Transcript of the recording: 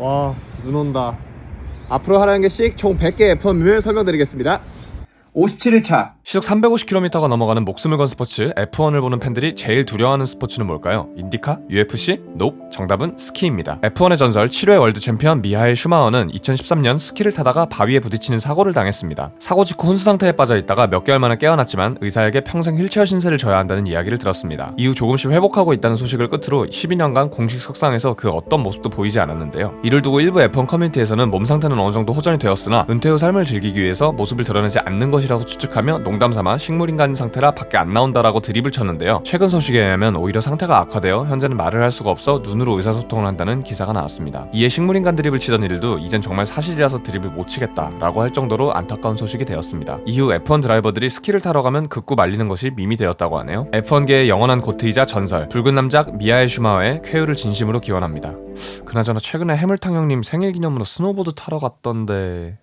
와, 눈 온다. 앞으로 하라는 개씩 총 100개 F1 뮤을 설명드리겠습니다. 57일차. 시속 350km가 넘어가는 목숨을 건 스포츠 F1을 보는 팬들이 제일 두려워하는 스포츠는 뭘까요? 인디카? UFC? 높? 정답은 스키입니다. F1의 전설 7회 월드 챔피언 미하엘 슈마어는 2013년 스키를 타다가 바위에 부딪히는 사고를 당했습니다. 사고 직후 혼수 상태에 빠져 있다가 몇 개월 만에 깨어났지만 의사에게 평생 휠체어 신세를 져야 한다는 이야기를 들었습니다. 이후 조금씩 회복하고 있다는 소식을 끝으로 12년간 공식 석상에서 그 어떤 모습도 보이지 않았는데요. 이를 두고 일부 F1 커뮤니티에서는 몸 상태는 어느 정도 호전이 되었으나 은퇴 후 삶을 즐기기 위해서 모습을 드러내지 않는 것이라고 추측하며 농담삼아 식물인간 상태라 밖에 안 나온다라고 드립을 쳤는데요. 최근 소식에 의하면 오히려 상태가 악화되어 현재는 말을 할 수가 없어 눈으로 의사소통을 한다는 기사가 나왔습니다. 이에 식물인간 드립을 치던 일도 이젠 정말 사실이라서 드립을 못 치겠다라고 할 정도로 안타까운 소식이 되었습니다. 이후 F1 드라이버들이 스키를 타러 가면 극구 말리는 것이 밈이 되었다고 하네요. F1계의 영원한 고트이자 전설 붉은 남작 미하엘 슈마어의 쾌유를 진심으로 기원합니다. 그나저나 최근에 해물탕 형님 생일 기념으로 스노보드 타러 갔던데